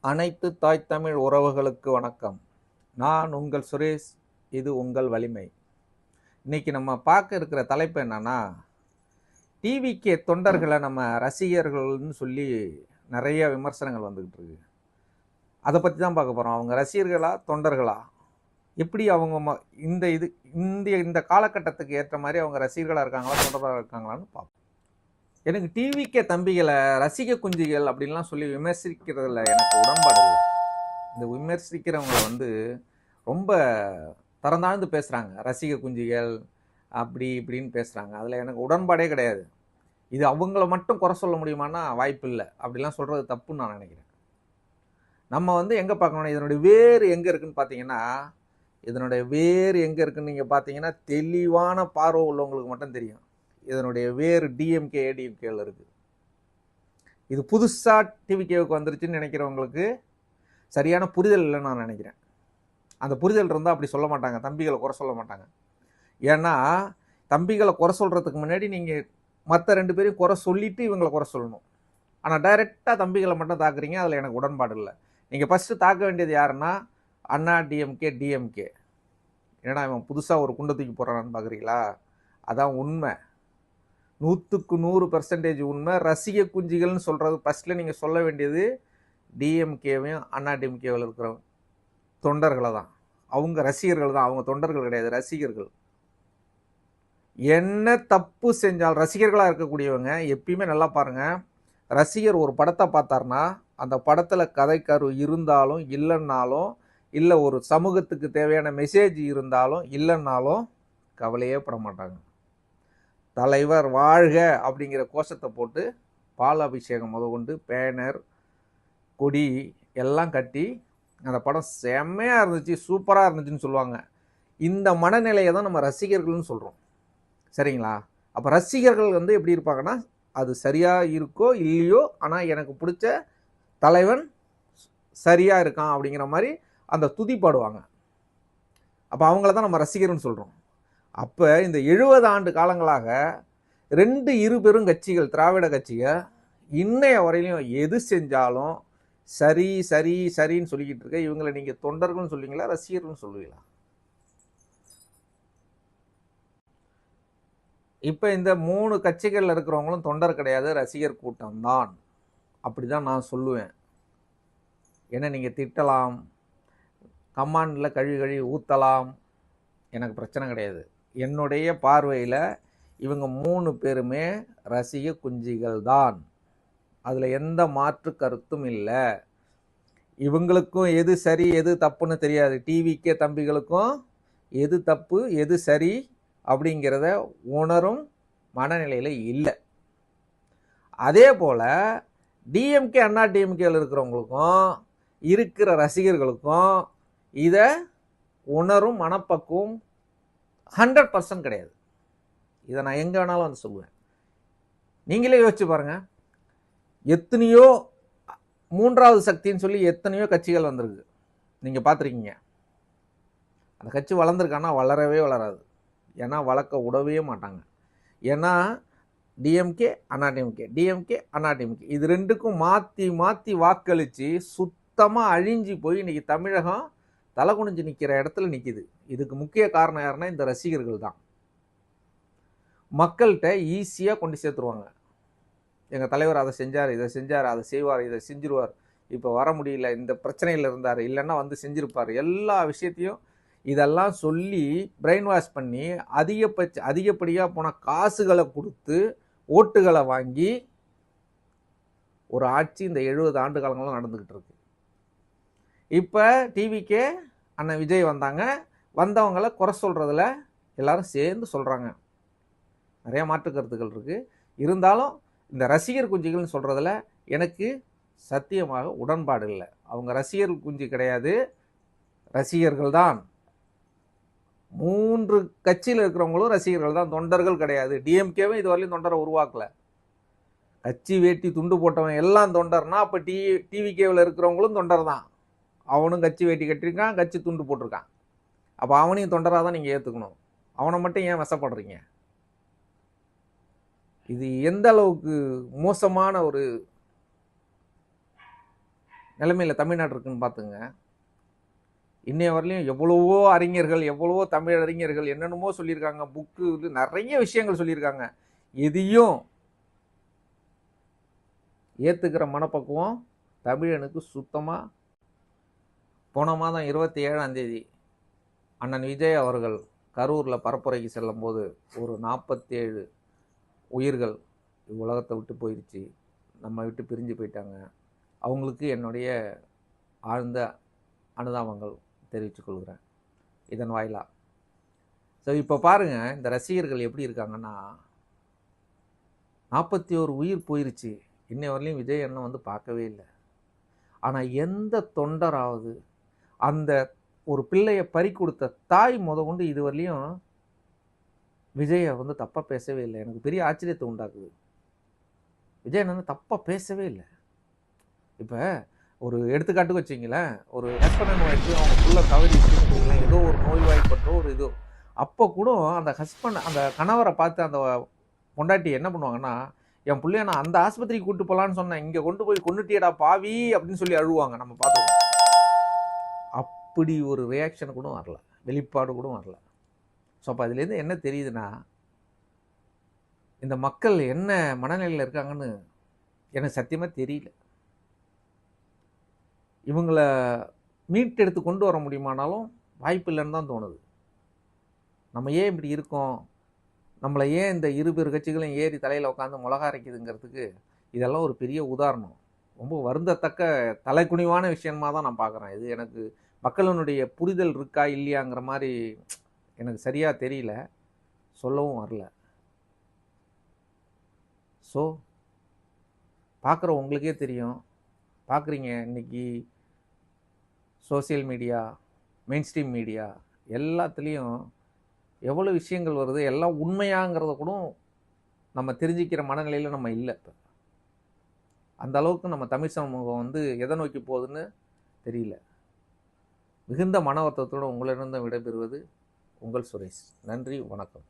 அனைத்து தாய் தமிழ் உறவுகளுக்கு வணக்கம். நான் உங்கள் சுரேஷ் இது உங்கள் வலிமை. இன்றைக்கி நம்ம பார்க்க இருக்கிற தலைப்பு என்னன்னா டிவிக்கு தொண்டர்களை நம்ம ரசிகர்கள்னு சொல்லி நிறைய விமர்சனங்கள் வந்துக்கிட்டு இருக்கு. அதை பற்றி தான் பார்க்க போகிறோம் அவங்க ரசிகர்களா தொண்டர்களா? எப்படி அவங்க ம- இந்த இது இந்த இந்த காலகட்டத்துக்கு ஏற்ற மாதிரி அவங்க ரசிகர்களாக இருக்காங்களா தொண்டர்களாக இருக்காங்களான்னு பார்ப்போம். எனக்கு டிவிக்கே தம்பிகளை ரசிக குஞ்சுகள் அப்படின்லாம் சொல்லி விமர்சிக்கிறதுல எனக்கு உடன்பாடு இல்லை. இந்த விமர்சிக்கிறவங்க வந்து ரொம்ப தரந்தாழ்ந்து பேசுகிறாங்க ரசிக குஞ்சுகள் அப்படி இப்படின்னு பேசுகிறாங்க அதில் எனக்கு உடன்பாடே கிடையாது. இது அவங்கள மட்டும் குறை சொல்ல முடியுமான்னா வாய்ப்பு இல்லை. அப்படிலாம் சொல்கிறது தப்புன்னு நான் நினைக்கிறேன். நம்ம வந்து எங்கே பார்க்கணும்? இதனுடைய வேர் எங்கே இருக்குதுன்னு பார்த்தீங்கன்னா இதனுடைய வேர் எங்கே இருக்குதுன்னு நீங்கள் பார்த்தீங்கன்னா தெளிவான பார்வை உள்ளவங்களுக்கு மட்டும் தெரியும். இதனுடைய வேறு டிஎம்கே ஏடிஎம்கேல இருக்குது இது புதுசாக டிவிகேவுக்கு வந்துருச்சுன்னு நினைக்கிறவங்களுக்கு சரியான புரிதல் இல்லைன்னு நான் நினைக்கிறேன். அந்த புரிதல் இருந்தால் அப்படி சொல்ல மாட்டாங்க. தம்பிகளை குறை சொல்ல மாட்டாங்க. ஏன்னா தம்பிகளை குறை சொல்கிறதுக்கு முன்னாடி நீங்கள் மற்ற ரெண்டு பேரையும் குறை சொல்லிவிட்டு இவங்களை குறை சொல்லணும். ஆனால் டைரெக்டாக தம்பிகளை மட்டும் தாக்குறீங்க அதில் எனக்கு உடன்பாடு இல்லை. நீங்கள் ஃபஸ்ட்டு தாக்க வேண்டியது யாருன்னா அண்ணா டிஎம்கே டிஎம்கே ஏன்னா இவன் புதுசாக ஒரு குண்டை தூக்கி போடுறான்னு பார்க்குறீங்களா அதான் உண்மை. நூற்றுக்கு நூறு பர்சன்டேஜ் உண்மை. ரசிக குஞ்சுகள்னு சொல்கிறது ஃபஸ்ட்டில் நீங்கள் சொல்ல வேண்டியது டிஎம்கேவையும் அண்ணா டிஎம்கேவில் இருக்கிற தொண்டர்களை தான். அவங்க ரசிகர்கள் தான். அவங்க தொண்டர்கள் கிடையாது ரசிகர்கள். என்ன தப்பு செஞ்சால் ரசிகர்களாக இருக்கக்கூடியவங்க எப்பயுமே நல்லா பாருங்கள் ரசிகர் ஒரு படத்தை பார்த்தாருன்னா அந்த படத்தில் கதைக்கரு இருந்தாலும் இல்லைன்னாலும் இல்லை ஒரு சமூகத்துக்கு தேவையான மெசேஜ் இருந்தாலும் இல்லைன்னாலும் கவலையே பட மாட்டாங்க. தலைவர் வாழ்க அப்படிங்கிற கோஷத்தை போட்டு பால் அபிஷேகம் முதற்கொண்டு பேனர் கொடி எல்லாம் கட்டி அந்த படம் செம்மையாக இருந்துச்சு சூப்பராக இருந்துச்சுன்னு சொல்லுவாங்க. இந்த மனநிலையை தான் நம்ம ரசிகர்கள்னு சொல்கிறோம் சரிங்களா? அப்போ ரசிகர்கள் வந்து எப்படி இருப்பாங்கன்னா அது சரியாக இருக்கோ இல்லையோ ஆனால் எனக்கு பிடிச்ச தலைவன் சரியாக இருக்கான் அப்படிங்கிற மாதிரி அந்த துதி பாடுவாங்க. அப்போ அவங்கள தான் நம்ம ரசிகர்னு சொல்கிறோம் அப்போ இந்த எழுபது ஆண்டு காலங்களாக ரெண்டு இரு பெரும் கட்சிகள் திராவிட கட்சிகள் இன்னைய வரையிலையும் எது செஞ்சாலும் சரி சரி சரின்னு சொல்லிக்கிட்டு இருக்க. இவங்களை நீங்கள் தொண்டர்கள்னு சொல்லுவீங்களா ரசிகர்கள்னு சொல்லுவீங்களா? இப்போ இந்த மூணு கட்சிகளில் இருக்கிறவங்களும் தொண்டர் கிடையாது ரசிகர் கூட்டம்தான். அப்படி தான் நான் சொல்லுவேன். ஏன்னா நீங்கள் திட்டலாம் கமாண்டில் கழுவி கழுவி ஊற்றலாம் எனக்கு பிரச்சனை கிடையாது. என்னுடைய பார்வையில் இவங்க மூணு பேருமே ரசிக குஞ்சிகள் தான். அதில் எந்த மாற்று கருத்தும் இல்லை. இவங்களுக்கும் எது சரி எது தப்புன்னு தெரியாது. டிவிக்கே தம்பிகளுக்கும் எது தப்பு எது சரி அப்படிங்கிறத உணரும் மனநிலையில் இல்லை. அதே போல் டிஎம்கே அண்ணா டிஎம்கேல இருக்கிறவங்களுக்கும் இருக்கிற ரசிகர்களுக்கும் இதை உணரும் மனப்பக்குவம் ஹண்ட்ரட் பர்சன்ட் கிடையாது. இதை நான் எங்கே வேணாலும் வந்து சொல்லுவேன். நீங்களே யோசிச்சு பாருங்கள் எத்தனையோ மூன்றாவது சக்தின்னு சொல்லி எத்தனையோ கட்சிகள் வந்திருக்கு. நீங்கள் பார்த்துருக்கீங்க. அந்த கட்சி வளர்ந்துருக்கான்னா வளரவே வளராது. ஏன்னா வளர்க்க விடவே மாட்டாங்க. ஏன்னா டிஎம்கே அண்ணா டிஎம்கே டிஎம்கே அண்ணா இது ரெண்டுக்கும் மாற்றி மாற்றி வாக்களித்து சுத்தமாக அழிஞ்சு போய் இன்றைக்கி தமிழகம் தலை குனிஞ்சு நிற்கிற இடத்துல நிற்கிது இதுக்கு முக்கிய காரணம் யாருன்னா இந்த ரசிகர்கள் தான். மக்கள்கிட்ட ஈஸியாக கொண்டு சேர்த்துருவாங்க. எங்கள் தலைவர் அதை செஞ்சார் இதை செஞ்சார் அதை செய்வார் இதை செஞ்சிருவார். இப்போ வர முடியல இந்த பிரச்சனையில் இருந்தார் இல்லைன்னா வந்து செஞ்சிருப்பார். எல்லா விஷயத்தையும் இதெல்லாம் சொல்லி பிரெயின் வாஷ் பண்ணி அதிகபட்ச அதிகப்படியாக போன காசுகளை கொடுத்து ஓட்டுகளை வாங்கி ஒரு ஆட்சி இந்த எழுபது ஆண்டு காலங்களும் நடந்துக்கிட்டு இருக்கு. இப்போ டிவிக்கே அண்ணன் விஜய் வந்தாங்க. வந்தவங்களை குறை சொல்கிறதுல எல்லாரும் சேர்ந்து சொல்கிறாங்க நிறைய மாற்று கருத்துக்கள் இருக்குது இருந்தாலும் இந்த ரசிகர் குஞ்சுகள்னு சொல்கிறதுல எனக்கு சத்தியமாக உடன்பாடு இல்லை. அவங்க ரசிகர் குஞ்சு கிடையாது. ரசிகர்கள் தான். மூன்று கட்சியில் இருக்கிறவங்களும் ரசிகர்கள் தான். தொண்டர்கள் கிடையாது. டிஎம்கேவும் இதுவரையிலும் தொண்டரை உருவாக்கல. கட்சி வேட்டி துண்டு போட்டவன் எல்லாம் தொண்டர்னா அப்போ டி டிவிகேவில் இருக்கிறவங்களும் தொண்டர் தான். அவனும் கட்சி வேட்டி கட்டியிருக்கான் கட்சி துண்டு போட்டிருக்கான். அப்போ அவனையும் தொண்டராக தான் நீங்கள் ஏற்றுக்கணும் அவனை மட்டும் ஏன் வசப்படுறீங்க? இது எந்த அளவுக்கு மோசமான ஒரு நிலைமையில் தமிழ்நாடு இருக்குன்னு பார்த்துங்க. இன்னைய வரலையும் எவ்வளவோ அறிஞர்கள் எவ்வளவோ தமிழ் அறிஞர்கள் என்னென்னமோ சொல்லியிருக்காங்க. புக்கு இது நிறைய விஷயங்கள் சொல்லியிருக்காங்க. எதையும் ஏற்றுக்கிற மனப்பக்குவம் தமிழனுக்கு சுத்தமாக போன மாதம் இருபத்தி ஏழாம் தேதி அண்ணன் விஜய் அவர்கள் கரூரில் பரப்புரைக்கு செல்லும்போது ஒரு நாற்பத்தேழு உயிர்கள் உலகத்தை விட்டு போயிடுச்சு நம்ம விட்டு பிரிஞ்சு போயிட்டாங்க. அவங்களுக்கு என்னுடைய ஆழ்ந்த அனுதாபங்கள் தெரிவித்துக்கொள்கிறேன் இதன் வாயிலாக ஸோ இப்போ பாருங்கள் இந்த ரசிகர்கள் எப்படி இருக்காங்கன்னா நாற்பத்தி ஒரு உயிர் போயிருச்சு. இன்னை வரலையும் விஜய் அண்ணன் வந்து பார்க்கவே இல்லை. ஆனால் எந்த தொண்டராவது அந்த ஒரு பிள்ளையை பறி கொடுத்த தாய் முத கொண்டு இது விஜயை வந்து தப்பாக பேசவே இல்லை. எனக்கு பெரிய ஆச்சரியத்தை உண்டாக்குது. விஜய் வந்து தப்பாக பேசவே இல்லை. இப்போ ஒரு எடுத்துக்காட்டுக்கு வச்சிங்களேன் ஒரு ஹஸ்பண்ட் ஒய்ஃபு அவங்க ஃபுல்லாக கவரி வச்சுங்களேன் ஏதோ ஒரு நோய்வாய்ப்பட்டோ ஒரு இதோ. அப்போ கூட அந்த ஹஸ்பண்ட் அந்த கணவரை பார்த்து அந்த பொண்டாட்டி என்ன பண்ணுவாங்கன்னா என் பிள்ளைய நான் அந்த ஆஸ்பத்திரிக்கு கூப்பிட்டு போகலான்னு சொன்னேன். இங்கே கொண்டு போய் கொண்டுட்டியடா பாவி அப்படின்னு சொல்லி அழுவாங்க. நம்ம பார்த்துக்கோம் அப்படி ஒரு ரியாக்ஷன் கூட வரல. வெளிப்பாடு கூட வரல. ஸோ அப்போ அதுலேருந்து என்ன தெரியுதுன்னா இந்த மக்கள் என்ன மனநிலையில் இருக்காங்கன்னு எனக்கு சத்தியமாக தெரியல. இவங்கள மீட்டெடுத்து கொண்டு வர முடியுமானாலும் வாய்ப்பு இல்லைன்னு தான் தோணுது. நம்ம ஏன் இப்படி இருக்கோம்? நம்மளை ஏன் இந்த இரு பெரு கட்சிகளும் ஏறி தலையில் உட்காந்து மிளகா அரைக்குதுங்கிறதுக்கு இதெல்லாம் ஒரு பெரிய உதாரணம். ரொம்ப வருந்தத்தக்க தலைக்குனிவான விஷயமாக தான் நான் பார்க்குறேன். இது எனக்கு மக்களினுடைய புரிதல் இருக்கா இல்லையாங்கிற மாதிரி எனக்கு சரியாக தெரியல. சொல்லவும் வரல. ஸோ பார்க்குற உங்களுக்கே தெரியும். பார்க்குறீங்க இன்றைக்கி social media mainstream media எல்லாத்துலேயும் எவ்வளோ விஷயங்கள் வருது எல்லாம் உண்மையாங்கிறத கூட நம்ம தெரிஞ்சிக்கிற மனநிலையில் நம்ம இல்லை இப்போ. அந்த அளவுக்கு நம்ம தமிழ் சமூகம் வந்து எதை நோக்கி போகுதுன்னு தெரியல. மிகுந்த மன வருத்தத்தோடு உங்களிடம் விடைபெறுவது உங்கள் சுரேஷ். நன்றி வணக்கம்.